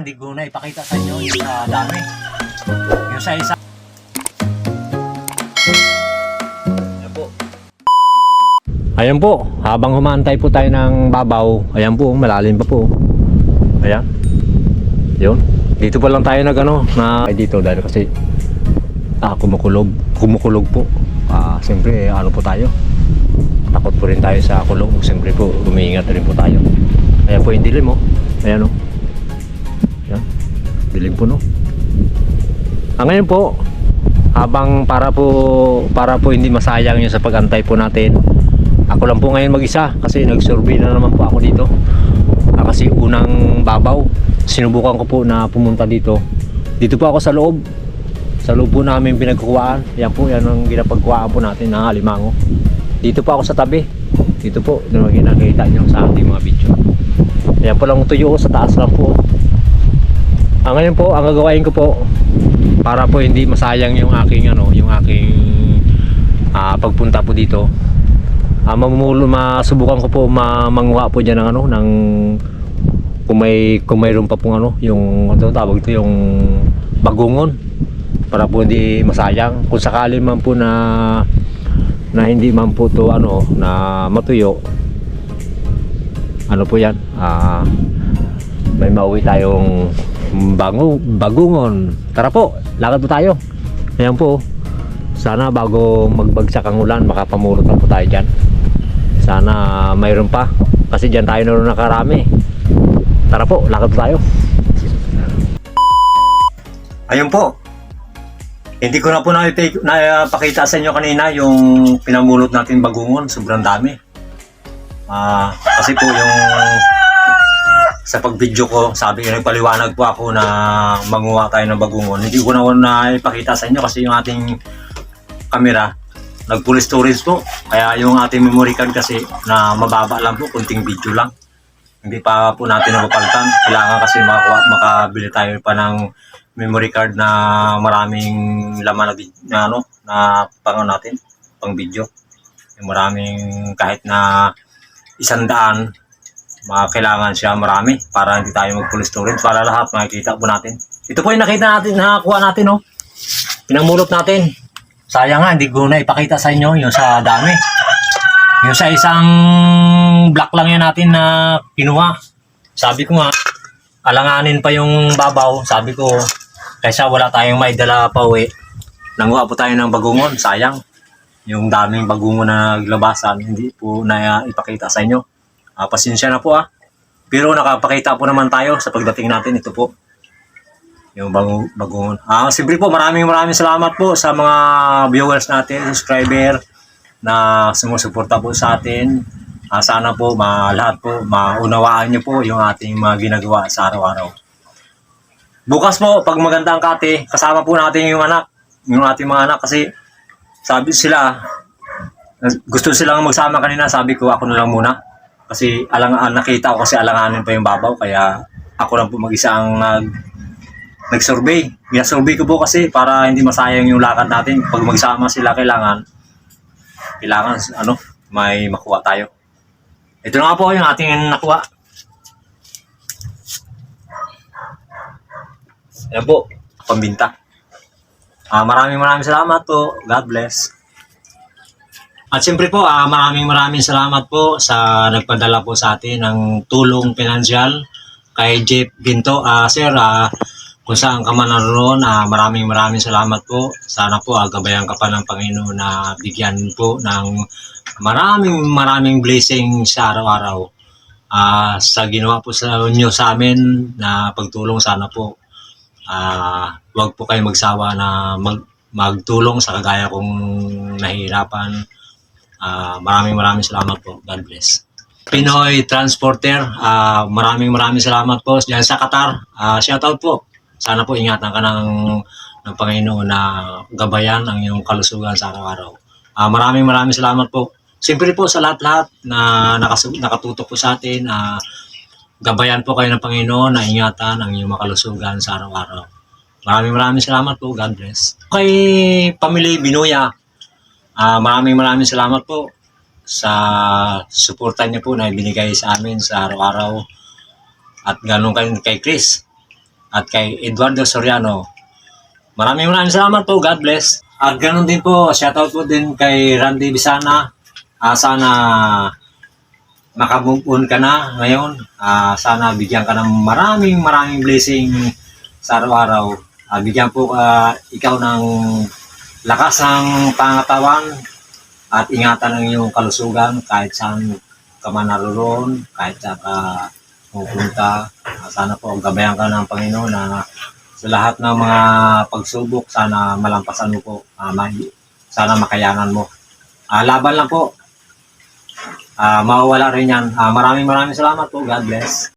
Hindi ko na ipakita sa inyo yung sa dami. Yung sa isa. Ayan po, habang humantay po tayo ng babaw, ayan po, malalim pa po. Ayan. Yun. Dito pa lang tayo nag ano, na ay dito dahil kasi ah, kumukulog, kumukulog po. Ah, siyempre ano po tayo. Takot po rin tayo sa kulog. Siyempre po, umiingat rin po tayo. Ayan po yung dilim oh. Ayan oh. Ayan. Dilim po no. Ah, ngayon po, habang para po para po hindi masayang yung sa pagantay po natin ako lang po ngayon mag-isa kasi nag-survey na naman po ako dito. Ah, kasi unang babaw sinubukan ko po na pumunta dito. Dito po ako sa loob. Sa loob po namin pinagkukuhaan yan po yan ang ginapagkuhaan po natin ng alimango dito po ako sa tabi. Dito po na nakikita nyo sa ating mga video. Yan po lang tuyo sa taas lang po ah, ngayon po ang gagawain ko po para po hindi masayang yung aking ano yung aking ah, pagpunta po dito. Ah, mamumulo masubukan ko po ma manguha po diyan ng ano ng kung may kung mayroon pa pong ano yung ano tawag ito yung bagungon para po hindi masayang. Kung sakali man po na na hindi man po to ano na matuyo ano po yan? Ah may mauwi tayong bango, bagungon. Tara po, lakad po tayo. Ayan po. Sana bago magbagsak ang ulan, makapamulot na po tayo dyan. Sana mayroon pa. Kasi dyan tayo na nakarami. Tara po, lakad po tayo. Ayun po. Hindi ko na po napakita sa inyo kanina yung pinamulot natin bagungon. Sobrang dami. Ah, kasi po yung sa pag-video ko, sabi ko nagpaliwanag po ako na manguha tayo ng bagungon. Hindi ko na na ipakita sa inyo kasi yung ating camera nag full storage po. Kaya yung ating memory card kasi na mababa lang po, kunting video lang. Hindi pa po natin napapalitan. Kailangan kasi makakuha, makabili tayo pa ng memory card na maraming laman na, na ano, na pang natin, pang video. Yung maraming kahit na isang daan, mga kailangan siya marami para hindi tayo mag full storage para lahat makikita po natin. Ito po yung nakita natin, nakakuha natin, no? Pinamulot natin. Sayang nga, hindi ko na ipakita sa inyo yung sa dami. Yung sa isang block lang yan natin na kinuha. Sabi ko nga, alanganin pa yung babaw. Sabi ko, kaysa wala tayong may dala pa uwi, nanguha po tayo ng bagungon. Sayang. Yung daming bagungon na naglabasan, hindi po na ipakita sa inyo. Ah, pasensya na po ah. Pero nakapakita po naman tayo sa pagdating natin. Ito po. Yung bago, bagungon. Ah, siyempre po, maraming maraming salamat po sa mga viewers natin, subscriber na sumusuporta po sa atin. Ah, sana po ma, lahat po maunawaan niyo po yung ating mga ginagawa sa araw-araw. Bukas po, pag maganda ang kate, kasama po natin yung anak, yung ating mga anak kasi sabi sila, gusto silang magsama kanina, sabi ko ako na lang muna. Kasi alang nakita ko kasi alanganin pa yung babaw, kaya ako lang po mag-isa ang nag nag-survey. Binasurvey ko po kasi para hindi masayang yung lakad natin. Pag magsama sila, kailangan kailangan ano, may makuha tayo. Ito na nga po yung ating nakuha. Ayan po, pambinta. Ah, maraming maraming salamat po. God bless. At siyempre po, ah, maraming maraming salamat po sa nagpadala po sa atin ng tulong pinansyal kay Jeff Ginto. Ah, sir, ah, kung saan ka man naroon, ah, maraming maraming salamat po. Sana po ah, gabayan ka pa ng Panginoon na bigyan po ng maraming maraming blessing sa araw-araw. Ah, sa ginawa po sa inyo sa amin na pagtulong sana po ah wag po kayo magsawa na mag, magtulong sa kagaya kong nahihirapan. Ah, maraming maraming salamat po. God bless. Pinoy Transporter, ah, maraming maraming salamat po diyan sa Qatar. Ah, shout out po. Sana po ingatan ka ng, ng Panginoon na gabayan ang iyong kalusugan sa araw-araw. Ah, maraming maraming salamat po. Siyempre po sa lahat-lahat na nakasu- nakatutok po sa atin, ah, gabayan po kayo ng Panginoon na ingatan ang iyong makalusugan sa araw-araw. Maraming maraming salamat po. God bless. Kay Pamilya Binuya, ah, maraming maraming salamat po sa suporta niyo po na binigay sa amin sa araw-araw. At ganun kay, kay Chris. at kay Eduardo Soriano. Maraming maraming salamat po. God bless. At ganun din po, shoutout po din kay Randy Bisana. Ah, sana makamove ka na ngayon. Ah, sana bigyan ka ng maraming maraming blessing sa araw-araw. Ah, bigyan po ah, ikaw ng lakas ng pangatawan at ingatan ang iyong kalusugan kahit saan ka man naroon, kahit saan ka pupunta. Ah, sana po gabayan ka ng Panginoon na sa lahat ng mga pagsubok, sana malampasan mo po. Ah, may- sana makayanan mo. Ah, laban lang po. Ah, mawawala rin yan. Ah, maraming maraming salamat po. God bless.